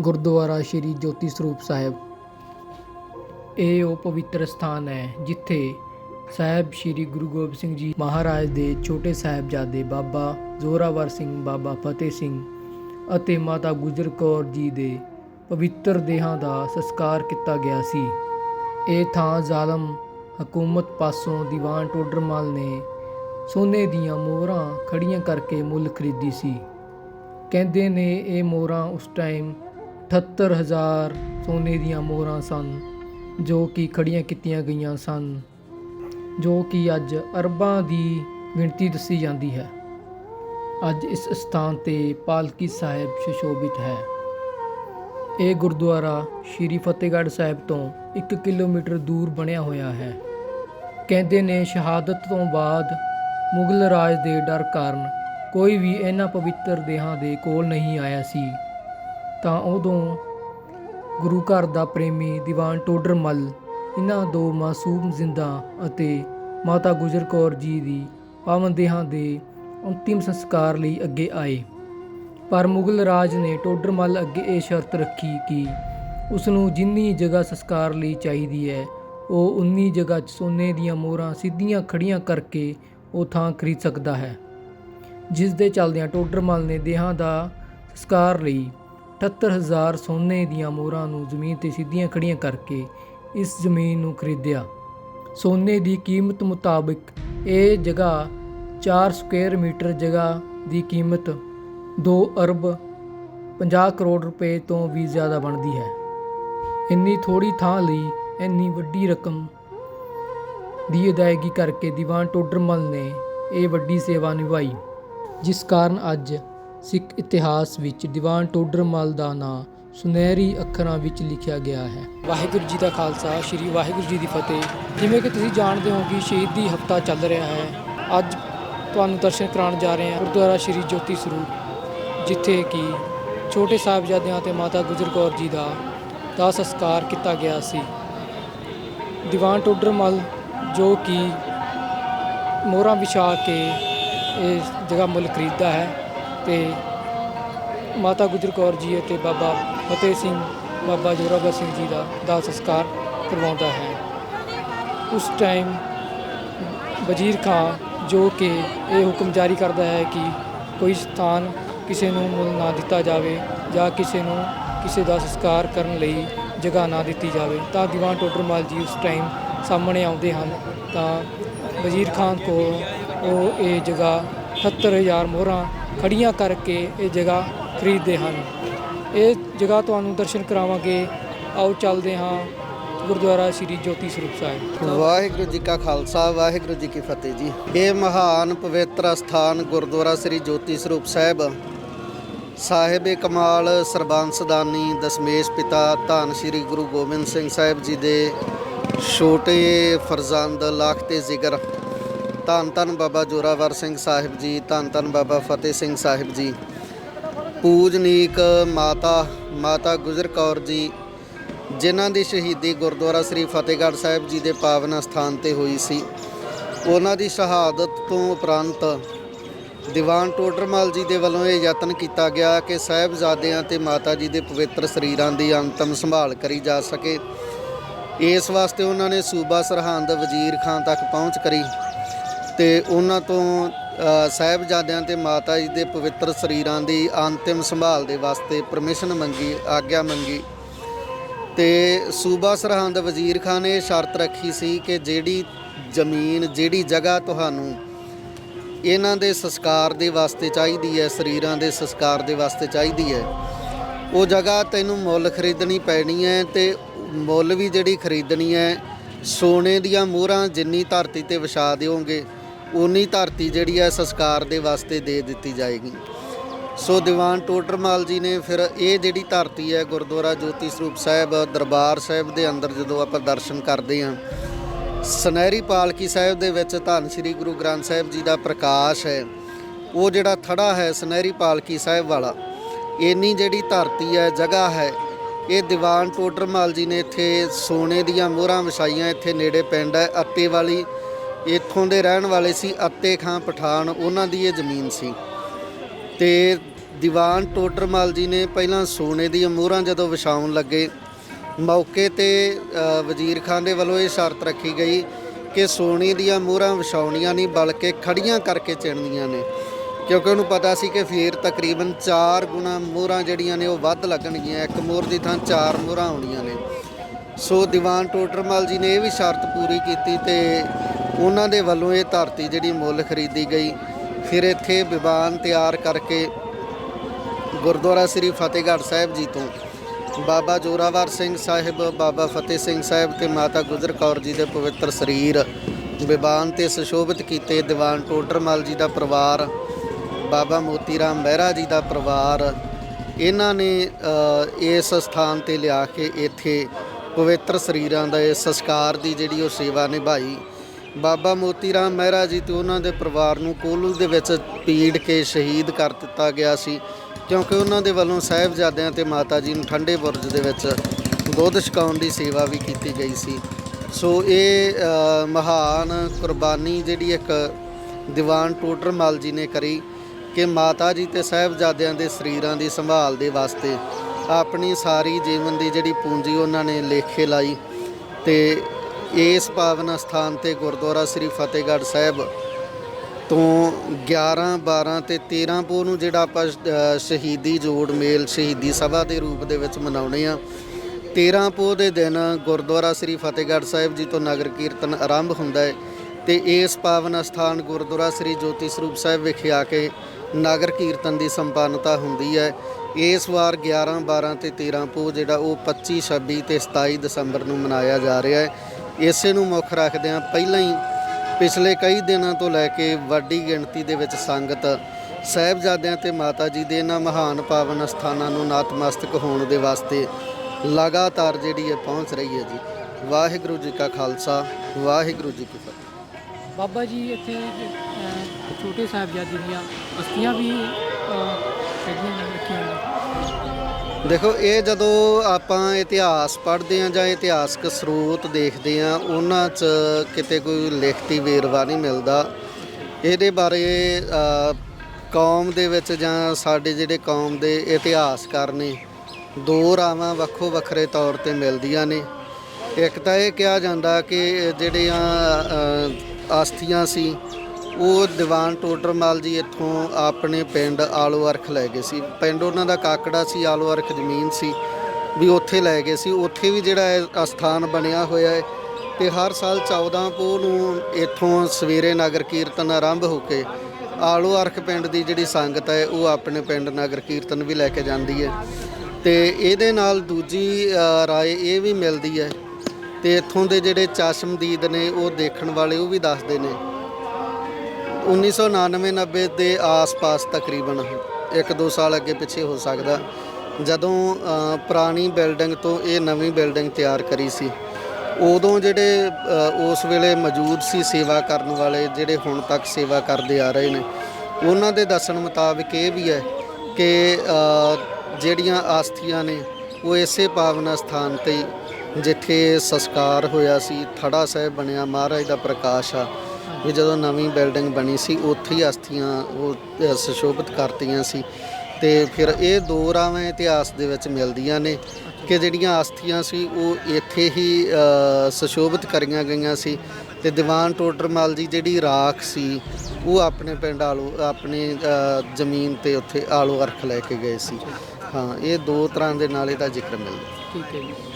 ਗੁਰਦੁਆਰਾ ਸ਼੍ਰੀ ਜੋਤੀ ਸਰੂਪ ਸਾਹਿਬ। ਇਹ ਉਹ ਪਵਿੱਤਰ ਸਥਾਨ ਹੈ ਜਿੱਥੇ ਸਾਹਿਬ ਸ਼੍ਰੀ ਗੁਰੂ ਗੋਬਿੰਦ ਸਿੰਘ ਜੀ ਮਹਾਰਾਜ ਦੇ ਛੋਟੇ ਸਾਹਿਬਜ਼ਾਦੇ ਬਾਬਾ ਜ਼ੋਰਾਵਰ ਸਿੰਘ, ਬਾਬਾ ਫਤਿਹ ਸਿੰਘ ਅਤੇ ਮਾਤਾ ਗੁਜਰ ਕੌਰ ਜੀ ਦੇ ਪਵਿੱਤਰ ਦੇਹਾਂ ਦਾ ਸੰਸਕਾਰ ਕੀਤਾ ਗਿਆ ਸੀ। ਇਹ ਥਾਂ ਜ਼ਾਲਮ ਹਕੂਮਤ ਪਾਸੋਂ ਦੀਵਾਨ ਟੋਡਰਮਲ ਨੇ ਸੋਨੇ ਦੀਆਂ ਮੋਹਰਾਂ ਖੜੀਆਂ ਕਰਕੇ ਮੁੱਲ ਖਰੀਦੀ ਸੀ। ਕਹਿੰਦੇ ਨੇ ਇਹ ਮੋਹਰਾਂ ਉਸ ਟਾਈਮ 78000 ਸੋਨੇ ਦੀਆਂ ਮੋਹਰਾਂ ਸਨ, ਜੋ ਕਿ ਖੜੀਆਂ ਕੀਤੀਆਂ ਗਈਆਂ ਸਨ, ਜੋ ਕਿ ਅੱਜ ਅਰਬਾਂ ਦੀ ਗਿਣਤੀ ਦੱਸੀ ਜਾਂਦੀ ਹੈ। ਅੱਜ ਇਸ ਸਥਾਨ ਤੇ ਪਾਲਕੀ ਸਾਹਿਬ ਸੁਸ਼ੋਭਿਤ ਹੈ। ਇਹ ਗੁਰਦੁਆਰਾ ਸ਼੍ਰੀ ਫਤਿਹਗੜ੍ਹ ਸਾਹਿਬ ਤੋਂ 1 ਕਿਲੋਮੀਟਰ ਦੂਰ ਬਣਿਆ ਹੋਇਆ ਹੈ। ਕਹਿੰਦੇ ਨੇ ਸ਼ਹਾਦਤ ਤੋਂ ਬਾਅਦ ਮੁਗਲ ਰਾਜ ਦੇ ਡਰ ਕਾਰਨ ਕੋਈ ਵੀ ਇਹਨਾਂ ਪਵਿੱਤਰ ਦੇਹਾਂ ਦੇ ਕੋਲ ਨਹੀਂ ਆਇਆ ਸੀ। ਤਾਂ ਉਦੋਂ ਗੁਰੂ ਘਰ ਦਾ ਪ੍ਰੇਮੀ ਦੀਵਾਨ ਟੋਡਰਮਲ ਇਹਨਾਂ ਦੋ ਮਾਸੂਮ ਜ਼ਿੰਦਾ ਅਤੇ ਮਾਤਾ ਗੁਜਰ ਕੌਰ ਜੀ ਦੀ ਪਾਵਨ ਦੇਹਾਂ ਦੇ ਅੰਤਿਮ ਸੰਸਕਾਰ ਲਈ ਅੱਗੇ ਆਏ। ਪਰ ਮੁਗਲ ਰਾਜ ਨੇ ਟੋਡਰਮਲ ਅੱਗੇ ਇਹ ਸ਼ਰਤ ਰੱਖੀ ਕਿ ਉਸ ਨੂੰ ਜਿੰਨੀ ਜਗ੍ਹਾ ਸੰਸਕਾਰ ਲਈ ਚਾਹੀਦੀ ਹੈ, ਉਹ ਉਨੀ ਜਗ੍ਹਾ 'ਚ ਸੋਨੇ ਦੀਆਂ ਮੋਹਰਾਂ ਸਿੱਧੀਆਂ ਖੜੀਆਂ ਕਰਕੇ ਉਹ ਥਾਂ ਖਰੀਦ ਸਕਦਾ ਹੈ। ਜਿਸ ਦੇ ਚੱਲਦਿਆਂ ਟੋਡਰਮਲ ਨੇ ਦੇਹਾਂ ਦਾ ਸੰਸਕਾਰ ਲਈ 78000 ਸੋਨੇ ਦੀਆਂ ਮੋਹਰਾਂ ਨੂੰ ਜ਼ਮੀਨ ਤੇ ਸਿੱਧੀਆਂ ਖੜੀਆਂ ਕਰਕੇ ਇਸ ਜ਼ਮੀਨ ਨੂੰ ਖਰੀਦਿਆ। ਸੋਨੇ ਦੀ ਕੀਮਤ ਮੁਤਾਬਕ ਇਹ ਜਗ੍ਹਾ 4 ਸਕੁਅਰ ਮੀਟਰ ਜਗ੍ਹਾ ਦੀ ਕੀਮਤ 2 ਅਰਬ 50 ਕਰੋੜ ਰੁਪਏ ਤੋਂ ਵੀ ਜ਼ਿਆਦਾ ਬਣਦੀ ਹੈ। ਇੰਨੀ ਥੋੜੀ ਥਾਂ ਲਈ ਇੰਨੀ ਵੱਡੀ ਰਕਮ ਦੀ ਅਦਾਇਗੀ ਕਰਕੇ ਦੀਵਾਨ ਟੋਡਰਮਲ ਨੇ ਇਹ ਵੱਡੀ ਸੇਵਾ ਨਿਭਾਈ, ਜਿਸ ਕਾਰਨ ਅੱਜ ਸਿੱਖ ਇਤਿਹਾਸ ਵਿੱਚ ਦੀਵਾਨ ਟੋਡਰਮਲ ਦਾ ਨਾਂ ਸੁਨਹਿਰੀ ਅੱਖਰਾਂ ਵਿੱਚ ਲਿਖਿਆ ਗਿਆ ਹੈ। ਵਾਹਿਗੁਰੂ ਜੀ ਦਾ ਖਾਲਸਾ, ਸ੍ਰੀ ਵਾਹਿਗੁਰੂ ਜੀ ਦੀ ਫਤਿਹ। ਜਿਵੇਂ ਕਿ ਤੁਸੀਂ ਜਾਣਦੇ ਹੋ ਕਿ ਸ਼ਹੀਦੀ ਹਫਤਾ ਚੱਲ ਰਿਹਾ ਹੈ। ਅੱਜ ਤੁਹਾਨੂੰ ਦਰਸ਼ਨ ਕਰਾਉਣ ਜਾ ਰਹੇ ਹਾਂ ਗੁਰਦੁਆਰਾ ਸ੍ਰੀ ਜੋਤੀ ਸਰੂਪ, ਜਿੱਥੇ ਕਿ ਛੋਟੇ ਸਾਹਿਬਜ਼ਾਦਿਆਂ ਤੇ ਮਾਤਾ ਗੁਜਰ ਕੌਰ ਜੀ ਦਾ ਦਾ ਸੰਸਕਾਰ ਕੀਤਾ ਗਿਆ ਸੀ। ਦੀਵਾਨ ਟੋਡਰਮਲ ਜੋ ਕਿ ਮੋਹਰਾਂ ਵਿਛਾ ਕੇ ਇਹ ਜਗ੍ਹਾ ਮੁੱਲ ਖਰੀਦਦਾ ਹੈ। ਤੇ ਮਾਤਾ ਗੁਜਰ ਕੌਰ ਜੀ ਅਤੇ ਬਾਬਾ ਫਤਿਹ ਸਿੰਘ, ਬਾਬਾ ਜੋਰਾਵਰ ਸਿੰਘ ਜੀ ਦਾ ਦਾਹ ਸੰਸਕਾਰ ਕਰਵਾਉਂਦਾ ਹੈ। ਉਸ ਟਾਈਮ ਵਜ਼ੀਰ ਖਾਂ ਜੋ ਕਿ ਇਹ ਹੁਕਮ ਜਾਰੀ ਕਰਦਾ ਹੈ ਕਿ ਕੋਈ ਸਥਾਨ ਕਿਸੇ ਨੂੰ ਮੁੱਲ ਨਾ ਦਿੱਤਾ ਜਾਵੇ ਜਾਂ ਕਿਸੇ ਨੂੰ ਕਿਸੇ ਦਾ ਸੰਸਕਾਰ ਕਰਨ ਲਈ ਜਗ੍ਹਾ ਨਾ ਦਿੱਤੀ ਜਾਵੇ, ਤਾਂ ਦੀਵਾਨ ਟੋਡਰਮਲ ਜੀ ਉਸ ਟਾਈਮ ਸਾਹਮਣੇ ਆਉਂਦੇ ਹਨ, ਤਾਂ ਵਜ਼ੀਰ ਖਾਨ ਕੋ ਉਹ ਇਹ ਜਗ੍ਹਾ 70000 ਮੋਹਰਾਂ ਖੜੀਆਂ ਕਰਕੇ ਇਹ ਜਗ੍ਹਾ ਖਰੀਦਦੇ ਹਨ। ਇਹ ਜਗ੍ਹਾ ਤੁਹਾਨੂੰ ਦਰਸ਼ਨ ਕਰਾਵਾਂਗੇ। ਆਓ ਚੱਲਦੇ ਹਾਂ ਗੁਰਦੁਆਰਾ ਸ੍ਰੀ ਜੋਤੀ ਸਰੂਪ ਸਾਹਿਬ। ਵਾਹਿਗੁਰੂ ਜੀ ਕਾ ਖਾਲਸਾ, ਵਾਹਿਗੁਰੂ ਜੀ ਕੀ ਫਤਿਹ ਜੀ। ਇਹ ਮਹਾਨ ਪਵਿੱਤਰ ਸਥਾਨ ਗੁਰਦੁਆਰਾ ਸ੍ਰੀ ਜੋਤੀ ਸਰੂਪ ਸਾਹਿਬ। ਸਾਹਿਬ ਕਮਾਲ ਸਰਬੰਸਦਾਨੀ ਦਸ਼ਮੇਸ਼ ਪਿਤਾ, ਧੰਨ ਸ੍ਰੀ ਗੁਰੂ ਗੋਬਿੰਦ ਸਿੰਘ ਸਾਹਿਬ ਜੀ ਦੇ ਛੋਟੇ ਫਰਜ਼ੰਦ ਲੱਖ ਤੇ ਜ਼ਿਕਰ। ਧੰਨ ਧੰਨ ਬਾਬਾ ਜੋਰਾਵਰ ਸਿੰਘ ਸਾਹਿਬ ਜੀ, ਧੰਨ ਧੰਨ ਬਾਬਾ ਫਤਿਹ ਸਿੰਘ ਸਾਹਿਬ ਜੀ। ਪੂਜਨੀਕ ਮਾਤਾ ਮਾਤਾ ਗੁਜਰ ਕੌਰ ਜੀ, ਜਿਨ੍ਹਾਂ ਦੀ ਸ਼ਹੀਦੀ ਗੁਰਦੁਆਰਾ ਸ੍ਰੀ ਫਤਿਹਗੜ੍ਹ ਸਾਹਿਬ ਜੀ ਦੇ ਪਾਵਨ ਸਥਾਨ ਤੇ ਹੋਈ ਸੀ। ਉਹਨਾਂ ਦੀ ਸ਼ਹਾਦਤ ਤੋਂ ਉਪਰੰਤ ਦੀਵਾਨ ਟੋਡਰਮਲ ਜੀ ਦੇ ਵੱਲੋਂ ਇਹ ਯਤਨ ਕੀਤਾ ਗਿਆ ਕਿ ਸਾਹਿਬਜ਼ਾਦਿਆਂ ਤੇ ਮਾਤਾ ਜੀ ਦੇ ਪਵਿੱਤਰ ਸਰੀਰਾਂ ਦੀ ਅੰਤਮ ਸੰਭਾਲ ਕਰੀ ਜਾ ਸਕੇ। ਇਸ ਵਾਸਤੇ ਉਹਨਾਂ ਨੇ ਸੂਬਾ ਸਰਹੰਦ ਵਜ਼ੀਰ ਖਾਨ ਤੱਕ ਪਹੁੰਚ ਕਰੀ। ਤੇ ਉਹਨਾਂ ਤੋਂ ਸਾਹਿਬਜ਼ਾਦਿਆਂ ਤੇ ਮਾਤਾ ਜੀ ਦੇ ਪਵਿੱਤਰ ਸਰੀਰਾਂ ਦੀ ਅੰਤਿਮ ਸੰਭਾਲ ਦੇ ਵਾਸਤੇ ਪਰਮਿਸ਼ਨ ਮੰਗੀ, ਆਗਿਆ ਮੰਗੀ। ਤੇ ਸੂਬਾ ਸਰਹੰਦ ਵਜ਼ੀਰ ਖਾਨ ਨੇ ਇਹ ਸ਼ਰਤ ਰੱਖੀ ਸੀ ਕਿ ਜਿਹੜੀ ਜ਼ਮੀਨ, ਜਿਹੜੀ ਜਗ੍ਹਾ ਤੁਹਾਨੂੰ ਇਹਨਾਂ ਦੇ ਸੰਸਕਾਰ ਦੇ ਵਾਸਤੇ ਚਾਹੀਦੀ ਹੈ, ਸਰੀਰਾਂ ਦੇ ਸੰਸਕਾਰ ਦੇ ਵਾਸਤੇ ਚਾਹੀਦੀ ਹੈ, ਉਹ ਜਗ੍ਹਾ ਤੈਨੂੰ ਮੁੱਲ ਖਰੀਦਣੀ ਪੈਣੀ ਹੈ ਤੇ ਮੁੱਲ ਵੀ ਜਿਹੜੀ ਖਰੀਦਣੀ ਹੈ, ਸੋਨੇ ਦੀਆਂ ਮੋਹਰਾਂ ਜਿੰਨੀ ਧਰਤੀ ਤੇ ਵਿਛਾ ਦਿਓਗੇ ਉਨੀ ਧਰਤੀ ਜਿਹੜੀ ਹੈ ਸੰਸਕਾਰ ਦੇ ਵਾਸਤੇ ਦੇ ਦਿੱਤੀ ਜਾਏਗੀ। ਸੋ ਦੀਵਾਨ ਟੋਡਰਮਾਲ ਜੀ ਨੇ ਫਿਰ ਇਹ ਜਿਹੜੀ ਧਰਤੀ ਹੈ, ਗੁਰਦੁਆਰਾ ਜੋਤੀ ਸਰੂਪ ਸਾਹਿਬ, ਦਰਬਾਰ ਸਾਹਿਬ ਦੇ ਅੰਦਰ ਜਦੋਂ ਆਪਾਂ ਦਰਸ਼ਨ ਕਰਦੇ ਹਾਂ, ਸੁਨਹਿਰੀ ਪਾਲਕੀ ਸਾਹਿਬ ਦੇ ਵਿੱਚ ਧੰਨ ਸ੍ਰੀ ਗੁਰੂ ਗ੍ਰੰਥ ਸਾਹਿਬ ਜੀ ਦਾ ਪ੍ਰਕਾਸ਼ ਹੈ। ਉਹ ਜਿਹੜਾ ਥੜਾ ਹੈ, ਸੁਨਹਿਰੀ ਪਾਲਕੀ ਸਾਹਿਬ ਵਾਲਾ, ਇੰਨੀ ਜਿਹੜੀ ਧਰਤੀ ਹੈ, ਜਗ੍ਹਾ ਹੈ, ਇਹ ਦੀਵਾਨ ਟੋਡਰਮਾਲ ਜੀ ਨੇ ਇੱਥੇ ਸੋਨੇ ਦੀਆਂ ਮੋਹਰਾਂ ਵਿਛਾਈਆਂ, ਇੱਥੇ ਨੇੜੇ ਪਿੰਡ ਹੈ, ਅੱਤੇ ਵਾਲੀ ਇੱਥੋਂ ਦੇ ਰਹਿਣ ਵਾਲੇ ਸੀ ਅੱਤੇ ਖਾਂ ਪਠਾਨ, ਉਹਨਾਂ ਦੀ ਇਹ ਜ਼ਮੀਨ ਸੀ। ਤੇ ਦੀਵਾਨ ਟੋਡਰਮਲ ਜੀ ਨੇ ਪਹਿਲਾਂ ਸੋਨੇ ਦੀਆਂ ਮੋਹਰਾਂ ਜਦੋਂ ਵਿਛਾਉਣ ਲੱਗੇ, ਮੌਕੇ ਤੇ ਵਜ਼ੀਰ ਖਾਨ ਦੇ ਵੱਲੋਂ ਇਹ ਸ਼ਰਤ ਰੱਖੀ ਗਈ ਕਿ ਸੋਨੇ ਦੀਆਂ ਮੋਹਰਾਂ ਵਿਛਾਉਣੀਆਂ ਨਹੀਂ, ਬਲਕਿ ਖੜੀਆਂ ਕਰਕੇ ਚਿਣਨੀਆਂ ਨੇ। ਕਿਉਂਕਿ ਉਹਨੂੰ ਪਤਾ ਸੀ ਕਿ ਫੇਰ ਤਕਰੀਬਨ 4 ਗੁਣਾ ਮੋਹਰਾਂ ਜਿਹੜੀਆਂ ਨੇ ਉਹ ਵੱਧ ਲੱਗਣਗੀਆਂ, ਇੱਕ ਮੋਹਰ ਦੀ ਥਾਂ 4 ਮੋਹਰਾਂ ਆਉਣੀਆਂ ਨੇ। ਸੋ ਦੀਵਾਨ ਟੋਡਰਮਲ ਜੀ ਨੇ ਇਹ ਵੀ ਸ਼ਰਤ ਪੂਰੀ ਕੀਤੀ ਤੇ ਉਹਨਾਂ ਦੇ ਵੱਲੋਂ ਇਹ ਧਰਤੀ ਜਿਹੜੀ ਮੁੱਲ ਖਰੀਦੀ ਗਈ। ਫਿਰ ਇੱਥੇ ਵਿਵਾਨ ਤਿਆਰ ਕਰਕੇ ਗੁਰਦੁਆਰਾ ਸ੍ਰੀ ਫਤਿਹਗੜ੍ਹ ਸਾਹਿਬ ਜੀ ਤੋਂ ਬਾਬਾ ਜੋਰਾਵਰ ਸਿੰਘ ਸਾਹਿਬ, ਬਾਬਾ ਫਤਿਹ ਸਿੰਘ ਸਾਹਿਬ ਤੇ ਮਾਤਾ ਗੁਜਰ ਕੌਰ ਜੀ ਦੇ ਪਵਿੱਤਰ ਸਰੀਰ ਵਿਵਾਨ ਤੇ ਸੁਸ਼ੋਭਿਤ ਕੀਤੇ। ਦੀਵਾਨ ਟੋਡਰਮਲ ਜੀ ਦਾ ਪਰਿਵਾਰ, ਬਾਬਾ ਮੋਤੀ ਰਾਮ ਮਹਿਰਾ ਜੀ ਦਾ ਪਰਿਵਾਰ, ਇਹਨਾਂ ਨੇ ਇਸ ਸਥਾਨ ਤੇ ਲਿਆ ਕੇ ਇੱਥੇ ਪਵਿੱਤਰ ਸਰੀਰਾਂ ਦਾ ਇਹ ਸੰਸਕਾਰ ਦੀ ਜਿਹੜੀ ਉਹ ਸੇਵਾ ਨਿਭਾਈ। ਬਾਬਾ ਮੋਤੀ ਰਾਮ ਮਹਿਰਾ ਜੀ ਤੇ ਉਹਨਾਂ ਦੇ ਪਰਿਵਾਰ ਨੂੰ ਕੋਲੂ ਦੇ ਵਿੱਚ ਪੀੜ ਕੇ ਸ਼ਹੀਦ ਕਰ ਦਿੱਤਾ ਗਿਆ ਸੀ। ਕਿਉਂਕਿ ਉਹਨਾਂ ਦੇ ਵੱਲੋਂ ਸਾਹਿਬਜ਼ਾਦਿਆਂ ਤੇ ਮਾਤਾ ਜੀ ਨੂੰ ਠੰਡੇ ਬੁਰਜ ਦੇ ਵਿੱਚ ਦੁੱਧ ਛਕਾਉਣ ਦੀ ਸੇਵਾ ਵੀ ਕੀਤੀ ਗਈ ਸੀ। ਸੋ ਇਹ ਮਹਾਨ ਕੁਰਬਾਨੀ ਜਿਹੜੀ ਇੱਕ ਦੀਵਾਨ ਟੋਡਰਮਲ ਜੀ ਨੇ ਕਰੀ ਕਿ ਮਾਤਾ ਜੀ ਤੇ ਸਾਹਿਬਜ਼ਾਦਿਆਂ ਦੇ ਸਰੀਰਾਂ ਦੀ ਸੰਭਾਲ ਦੇ ਵਾਸਤੇ ਆਪਣੀ ਸਾਰੀ ਜੀਵਨ ਦੀ ਜਿਹੜੀ ਪੂੰਜੀ ਉਹਨਾਂ ਨੇ ਲੇਖੇ ਲਾਈ ਤੇ ਇਸ ਪਾਵਨ ਸਥਾਨ ਤੇ ਗੁਰਦੁਆਰਾ ਸ੍ਰੀ ਫਤਿਹਗੜ੍ਹ ਸਾਹਿਬ ਤੋਂ 11 12 ਤੇ 13 ਪੋ ਨੂੰ ਜਿਹੜਾ ਆਪਾਂ ਸ਼ਹੀਦੀ ਜੋੜ ਮੇਲ ਸ਼ਹੀਦੀ ਸਭਾ ਦੇ ਰੂਪ ਦੇ ਵਿੱਚ ਮਨਾਉਣੇ ਆ। 13 ਪੋ ਦੇ ਦਿਨ ਗੁਰਦੁਆਰਾ ਸ੍ਰੀ ਫਤਿਹਗੜ੍ਹ ਸਾਹਿਬ ਜੀ ਤੋਂ ਨਗਰ ਕੀਰਤਨ ਆਰੰਭ ਹੁੰਦਾ ਹੈ ਤੇ ਇਸ ਪਾਵਨ ਸਥਾਨ ਗੁਰਦੁਆਰਾ ਸ੍ਰੀ ਜੋਤੀ ਸਰੂਪ ਸਾਹਿਬ ਵਿਖੇ ਆ ਕੇ ਨਗਰ ਕੀਰਤਨ ਦੀ ਸੰਪੰਨਤਾ ਹੁੰਦੀ ਹੈ। ਇਸ ਵਾਰ 11 12 ਤੇ 13 ਪੋ ਜਿਹੜਾ ਉਹ 25 26 ਤੇ 27 ਦਸੰਬਰ ਨੂੰ ਮਨਾਇਆ ਜਾ ਰਿਹਾ ਹੈ। ਇਸੇ ਨੂੰ ਮੁੱਖ ਰੱਖਦਿਆਂ ਪਹਿਲਾਂ ਹੀ ਪਿਛਲੇ ਕਈ ਦਿਨਾਂ ਤੋਂ ਲੈ ਕੇ ਵੱਡੀ ਗਿਣਤੀ ਦੇ ਵਿੱਚ ਸੰਗਤ ਸਾਹਿਬਜ਼ਾਦਿਆਂ ਤੇ ਮਾਤਾ ਜੀ ਦੇ ਇਹਨਾਂ ਮਹਾਨ ਪਾਵਨ ਸਥਾਨਾਂ ਨੂੰ ਨਤਮਸਤਕ ਹੋਣ ਦੇ ਵਾਸਤੇ ਲਗਾਤਾਰ ਜਿਹੜੀ ਹੈ ਪਹੁੰਚ ਰਹੀ ਹੈ ਜੀ। ਵਾਹਿਗੁਰੂ ਜੀ ਕਾ ਖਾਲਸਾ, ਵਾਹਿਗੁਰੂ ਜੀ ਕੀ ਫਤਿਹ। ਬਾਬਾ ਜੀ, ਇੱਥੇ ਛੋਟੇ ਸਾਹਿਬਜ਼ਾਦੇ ਦੀਆਂ ਅਸਥੀਆਂ ਵੀ ਹੈਗੀਆਂ ਨੇ ਦੇਖੋ ਇਹ ਜਦੋਂ ਆਪਾਂ ਇਤਿਹਾਸ ਪੜ੍ਹਦੇ ਹਾਂ ਜਾਂ ਇਤਿਹਾਸਕ ਸਰੋਤ ਦੇਖਦੇ ਹਾਂ ਉਹਨਾਂ 'ਚ ਕਿਤੇ ਕੋਈ ਲਿਖਤੀ ਵੇਰਵਾ ਨਹੀਂ ਮਿਲਦਾ। ਇਹਦੇ ਬਾਰੇ ਕੌਮ ਦੇ ਵਿੱਚ ਜਾਂ ਸਾਡੇ ਜਿਹੜੇ ਕੌਮ ਦੇ ਇਤਿਹਾਸਕਾਰ ਨੇ ਦੋ ਰਾਵਾਂ ਵੱਖੋ ਵੱਖਰੇ ਤੌਰ ਤੇ ਮਿਲਦੀਆਂ ਨੇ। ਇੱਕ ਤਾਂ ਇਹ ਕਿਹਾ ਜਾਂਦਾ ਕਿ ਜਿਹੜੀਆਂ ਅ, ਆਸਥੀਆਂ ਸੀ ਉਹ ਦੀਵਾਨ ਟੋਡਰਮਲ ਜੀ ਇੱਥੋਂ ਆਪਣੇ ਪਿੰਡ ਆਲੋ ਅਰਖ ਲੈ ਗਏ ਸੀ। ਪਿੰਡ ਉਹਨਾਂ ਦਾ ਕਾਕੜਾ ਸੀ ਆਲੋ ਅਰਖ ਜ਼ਮੀਨ ਸੀ, ਵੀ ਉੱਥੇ ਲੈ ਗਏ ਸੀ। ਉੱਥੇ ਵੀ ਜਿਹੜਾ ਇਹ ਅਸਥਾਨ ਬਣਿਆ ਹੋਇਆ ਹੈ ਤੇ ਹਰ ਸਾਲ 14 ਪੋਹ ਨੂੰ ਇੱਥੋਂ ਸਵੇਰੇ ਨਗਰ ਕੀਰਤਨ ਆਰੰਭ ਹੋ ਕੇ ਆਲੋ ਅਰਖ ਪਿੰਡ ਦੀ ਜਿਹੜੀ ਸੰਗਤ ਹੈ, ਉਹ ਆਪਣੇ ਪਿੰਡ ਨਗਰ ਕੀਰਤਨ ਵੀ ਲੈ ਕੇ ਜਾਂਦੀ ਹੈ। ਤੇ ਇਹਦੇ ਨਾਲ ਦੂਜੀ ਰਾਏ ਇਹ ਵੀ ਮਿਲਦੀ ਹੈ ਤੇ ਇੱਥੋਂ ਦੇ ਜਿਹੜੇ ਚਸ਼ਮਦੀਦ ਨੇ, ਉਹ ਦੇਖਣ ਵਾਲੇ ਉਹ ਵੀ ਦੱਸਦੇ ਨੇ 1999-90 ਦੇ ਆਸ-ਪਾਸ ਤਕਰੀਬਨ ਇੱਕ ਦੋ ਸਾਲ ਅੱਗੇ ਪਿੱਛੇ ਹੋ ਸਕਦਾ, ਜਦੋਂ ਪੁਰਾਣੀ ਬਿਲਡਿੰਗ ਤੋਂ ਇਹ ਨਵੀਂ ਬਿਲਡਿੰਗ ਤਿਆਰ ਕਰੀ ਸੀ। ਉਦੋਂ ਜਿਹੜੇ ਉਸ ਵੇਲੇ ਮੌਜੂਦ ਸੀ ਸੇਵਾ ਕਰਨ ਵਾਲੇ, ਜਿਹੜੇ ਹੁਣ ਤੱਕ ਸੇਵਾ ਕਰਦੇ ਆ ਰਹੇ ਨੇ, ਉਹਨਾਂ ਦੇ ਦੱਸਣ ਮੁਤਾਬਕ ਇਹ ਵੀ ਹੈ ਕਿ ਜਿਹੜੀਆਂ ਆਸਥੀਆਂ ਨੇ, ਉਹ ਇਸੇ ਪਾਵਨ ਸਥਾਨ ਤੇ ਜਿੱਥੇ ਸੰਸਕਾਰ ਹੋਇਆ ਸੀ, ਥੜਾ ਸਾਹਿਬ ਬਣਿਆ, ਮਹਾਰਾਜ ਦਾ ਪ੍ਰਕਾਸ਼ ਆ ਵੀ ਜਦੋਂ ਨਵੀਂ ਬਿਲਡਿੰਗ ਬਣੀ ਸੀ, ਉੱਥੇ ਹੀ ਅਸਥੀਆਂ ਉਹ ਸੁਸ਼ੋਭਿਤ ਕਰਤੀਆਂ ਸੀ ਤੇ ਫਿਰ ਇਹ ਦੋ ਰਾਵਾਂ ਇਤਿਹਾਸ ਦੇ ਵਿੱਚ ਮਿਲਦੀਆਂ ਨੇ ਕਿ ਜਿਹੜੀਆਂ ਅਸਥੀਆਂ ਸੀ, ਉਹ ਇੱਥੇ ਹੀ ਸੁਸ਼ੋਭਿਤ ਕਰੀਆਂ ਗਈਆਂ ਸੀ ਤੇ ਦੀਵਾਨ ਟੋਡਰਮਲ ਜੀ ਜਿਹੜੀ ਰਾਖ ਸੀ, ਉਹ ਆਪਣੇ ਪਿੰਡ ਆਲੂ, ਆਪਣੇ ਜ਼ਮੀਨ ਤੇ ਉੱਥੇ ਆਲੋ ਅਰਖ ਲੈ ਕੇ ਗਏ ਸੀ। ਹਾਂ, ਇਹ ਦੋ ਤਰ੍ਹਾਂ ਦੇ ਨਾਲ ਇਹਦਾ ਜ਼ਿਕਰ ਮਿਲਦਾ। ਠੀਕ ਹੈ ਜੀ।